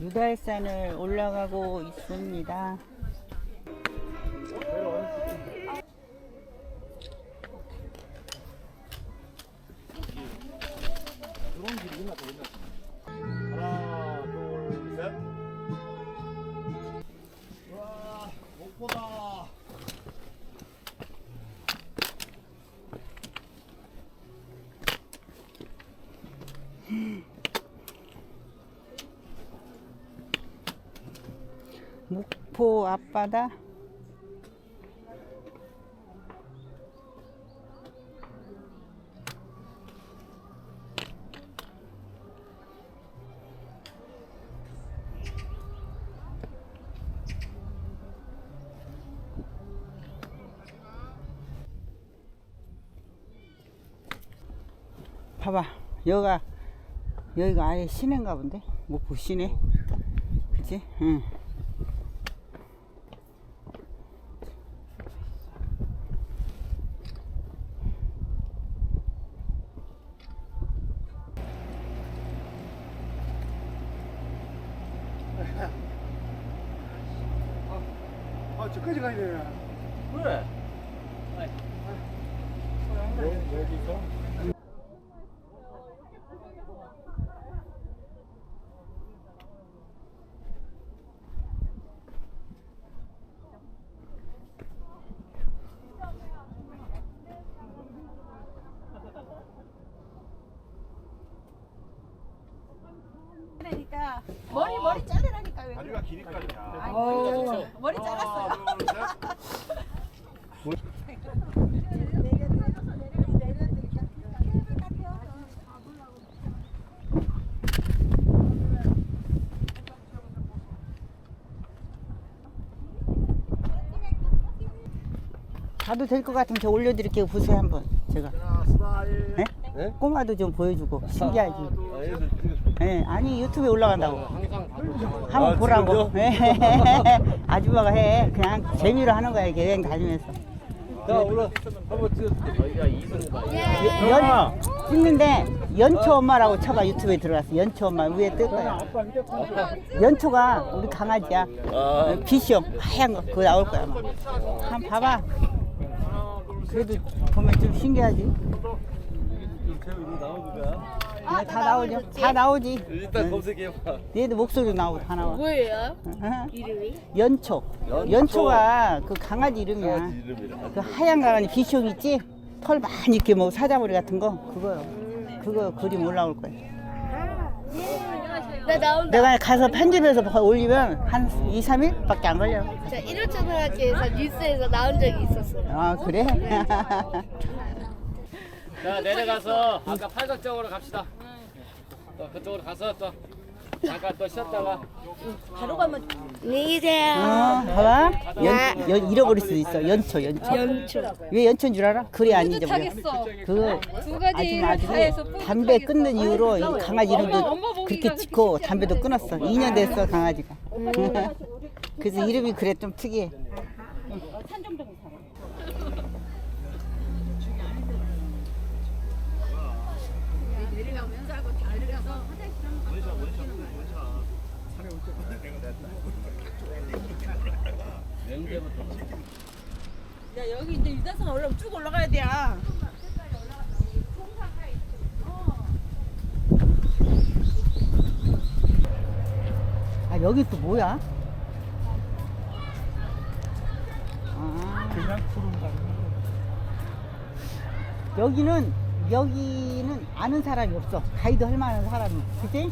유달산을 올라가고 있습니다. 목포 앞바다 봐봐 여기가 여기가 아예 시내인가 본데 목포 시내 그치? 응. 아, 저까지 가야 되나? 왜? 여기서? 그러니까 머리 머리 자르라니까 왜 그래? 다리가. 아니, 어. 머리 잘랐어요. 가도 될 것 같으면 저 올려드릴게요. 보세요 한번 제가. 스마일. 네? 네? 꼬마도 좀 보여주고 신기하지. 아, 얘들 네, 아니 유튜브에 올라간다고. 한번 아, 보라고. 지금요? 네. 아줌마가 해. 그냥 재미로 하는 거야 이게 여행 다니면서. 자, 오늘 한번 이승가. 예. 연 찍는데 연초 엄마라고 쳐봐 유튜브에 들어갔어. 연초 엄마 위에 뜰 거야. 연초가 우리 강아지야. 아, 비숑 하얀 거 그거 나올 거야 아마. 한번 봐봐. 그래도 보면 좀 신기하지. 새우 이거 나오는 거야? 네, 다 나오죠. 다 나오지. 일단 검색해봐. 얘도 목소리 나오고 다 나와. 뭐예요? 어? 이름이? 연초. 연초. 연초가 그 강아지 이름이야. 강아지 이름이라. 그 하얀 강아지 비숑 있지? 털 많이 이렇게 뭐 사자머리 같은 거 그거요. 그거 그림 올라올 거야. 나 나온다. 내가 가서 편집해서 올리면 한 2, 3일밖에 안 걸려. 자, 1호차 사학교에서 뉴스에서 나온 적이 있었어 요. 아 그래? 자 내려가서 아까 팔각정으로 갑시다. 또 그쪽으로 가서 또 잠깐 또 쉬었다가 바로 가면 안녕히 계세요. 어, 봐봐. 연, 연 잃어버릴 수도 있어. 연초, 연초. 연초. 왜 연초인 줄 알아? 그래 안 잊어버려. 타겠어. 그 두 가지 아줌마 일을 다 해서 아주 뿌듯하겠어. 담배 끊는 이유로 이 강아지 엄마 이름도 보기가 그렇게 짓고 그렇게 담배도 끊었어. 2년 됐어 강아지가. 그래서 이름이 그래 좀 특이해. 야 유단선 올라면 쭉 올라가야 돼. 야. 아 여기 또 뭐야? 아, 그냥 가는 여기는 여기는 아는 사람이 없어. 가이드 할 만한 사람이. 그지?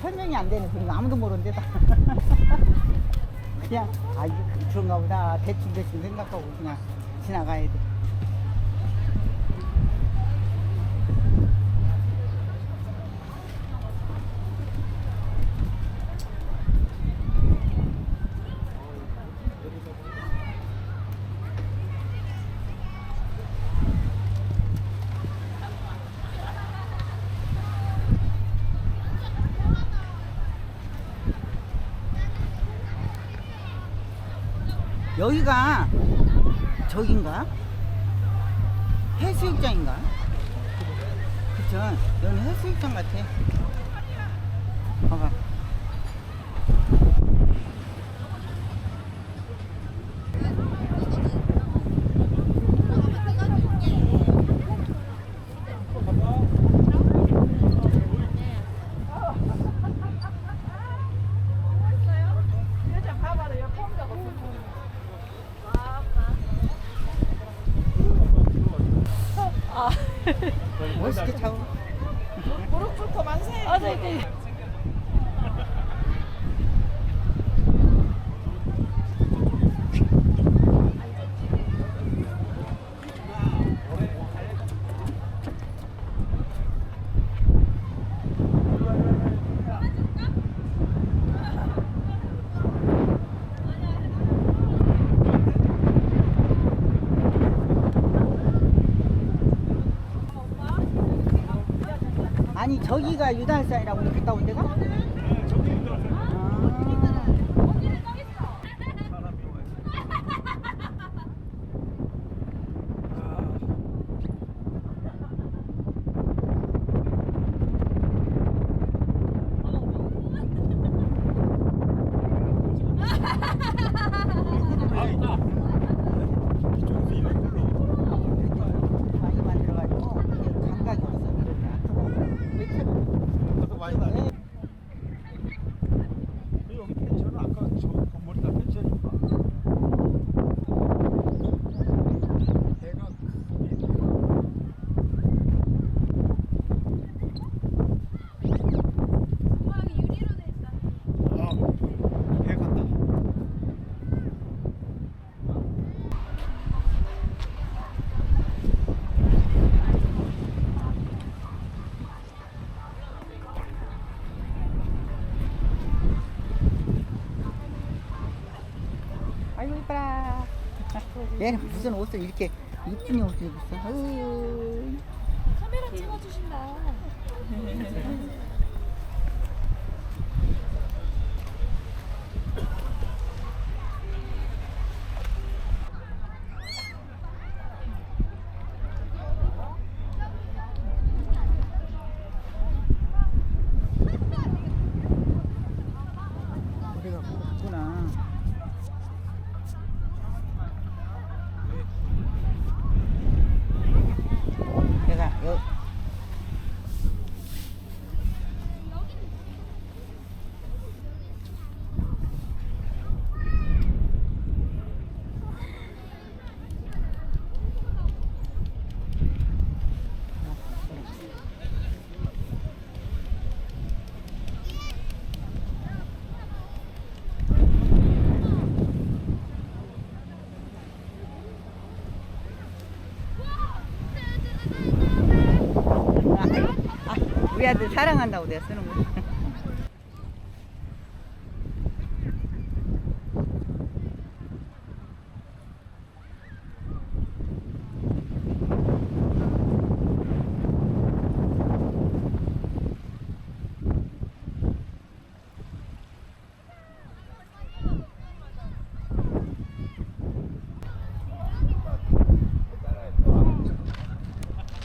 설명이 안 되는 그리고 아무도 모르는 데다. 그냥 아 이게 그런가 보다 대충 대충 생각하고 그냥 지나가야 돼. 여기가 저긴가? 해수욕장인가? 그쵸? 여기 해수욕장 같아. 봐봐. Thank you. 저기가 유달산이라고 갔다 온 데가? 아. 많이 만들어가지고 이게 감각이 없어 이러면 많이 나네. 여기 펜션은 아까 저 건물이 다 펜션인가? 해가 아, 해 간다. 아이고 이뻐라 얘는 무슨 옷을 이렇게 이쁜 옷을 입었어. 카메라 찍어주신다. 우리가 걷구나 내가 여, 아, 우리 아들 사랑한다고 내가 쓰는 거야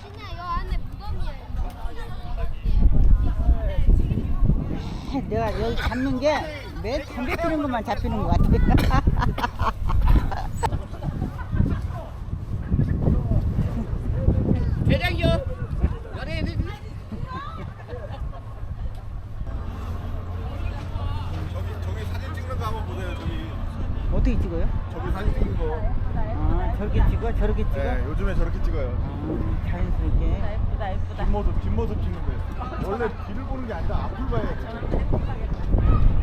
그냥 요 안에 무덤이에요. 내가 여기 잡는 게 매 담배 피는 것만 잡히는 것 같아 대장이요. 연예인 저기 저기 사진 찍는 거 한번 보세요. 저기 어떻게 찍어요? 저기 사진 찍는 거. 아 저렇게 찍어 저렇게 찍어 네, 요즘에 저렇게 찍어요. 아, 자연스럽게 예쁘다, 예쁘다. 뒷모습 뒷모습 찍는 거예요. 원래 뒤를 보는 게 아니라 앞을 봐야 돼.